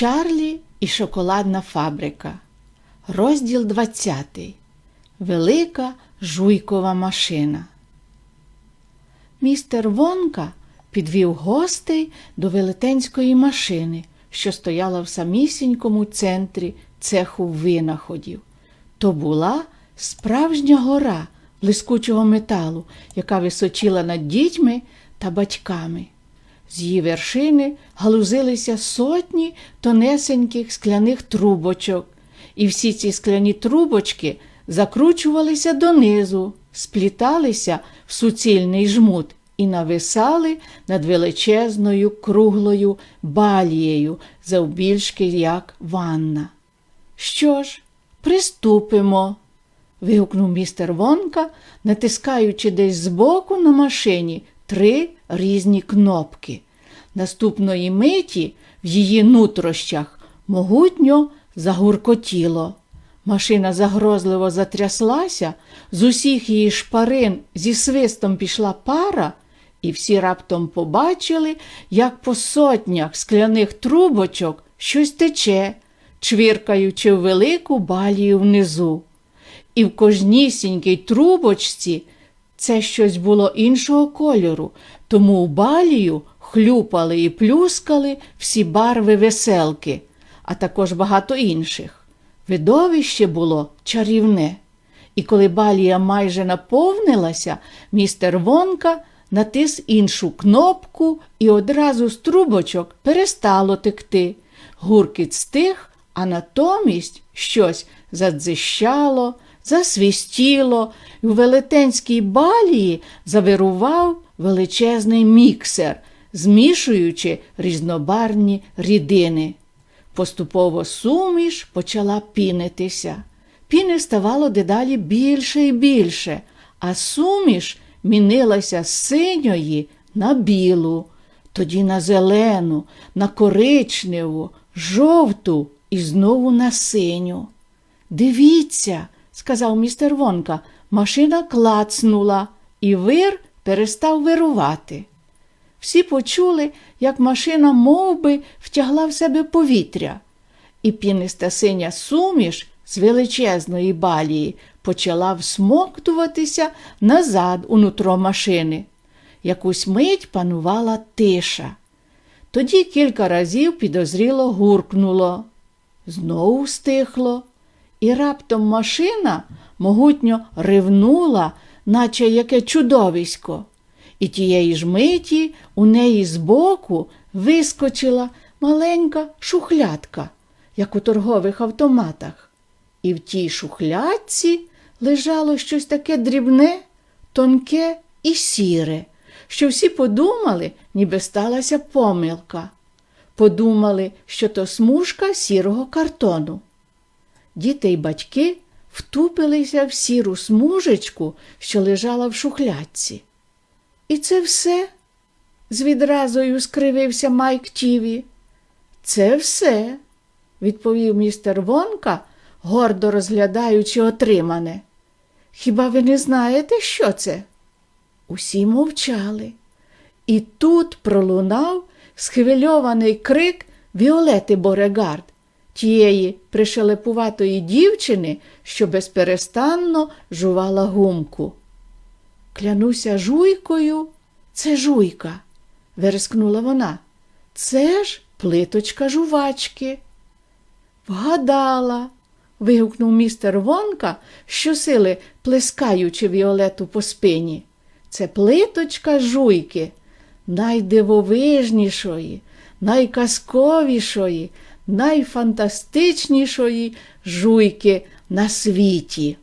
Чарлі і шоколадна фабрика. Розділ 20. Велика жуйкова машина. Містер Вонка підвів гостей до велетенської машини, що стояла в самісінькому центрі цеху винаходів. То була справжня гора блискучого металу, яка височила над дітьми та батьками. З її вершини галузилися сотні тонесеньких скляних трубочок, і всі ці скляні трубочки закручувалися донизу, спліталися в суцільний жмут і нависали над величезною круглою балією, завбільшки як ванна. Що ж, приступимо. вигукнув містер Вонка, натискаючи десь збоку на машині три різні кнопки. Наступної миті в її нутрощах могутньо загуркотіло. Машина загрозливо затряслася, з усіх її шпарин зі свистом пішла пара, і всі раптом побачили, як по сотнях скляних трубочок щось тече, чвіркаючи в велику балію внизу. І в кожнісінькій трубочці це щось було іншого кольору, тому в балію хлюпали і плюскали всі барви веселки, а також багато інших. Видовище було чарівне. І коли балія майже наповнилася, містер Вонка натис іншу кнопку і одразу з трубочок перестало текти. Гуркіт стих, а натомість щось задзищало, засвістіло, і у велетенській балії завирував величезний міксер, змішуючи різнобарвні рідини. Поступово суміш почала пінитися. Піни ставало дедалі більше і більше, а суміш мінилася з синьої на білу, тоді на зелену, на коричневу, жовту і знову на синю. Дивіться, сказав містер Вонка, машина клацнула, і вир перестав вирувати. Всі почули, як машина мов би, втягла в себе повітря, і піниста синя суміш з величезної балії почала всмоктуватися назад у нутро машини. Якусь мить панувала тиша. Тоді кілька разів підозріло гуркнуло, знову стихло, і раптом машина могутньо ривнула, наче яке чудовисько. І тієї ж миті у неї збоку вискочила маленька шухлядка, як у торгових автоматах. І в тій шухлядці лежало щось таке дрібне, тонке і сіре, що всі подумали, ніби сталася помилка. Подумали, що то смужка сірого картону. Діти й батьки втупилися в сіру смужечку, що лежала в шухлядці. І це все? з відразою скривився Майк Тіві. Це все, відповів містер Вонка, гордо розглядаючи отримане. Хіба ви не знаєте, що це? Усі мовчали. І тут пролунав схвильований крик Віолети Борегард, тієї пришелепуватої дівчини, що безперестанно жувала гумку. Клянуся жуйкою, це жуйка, верескнула вона. Це ж плиточка жувачки. Вгадала. вигукнув містер Вонка, щосили плескаючи Віолету по спині. Це плиточка жуйки, найдивовижнішої, найказковішої, найфантастичнішої жуйки на світі.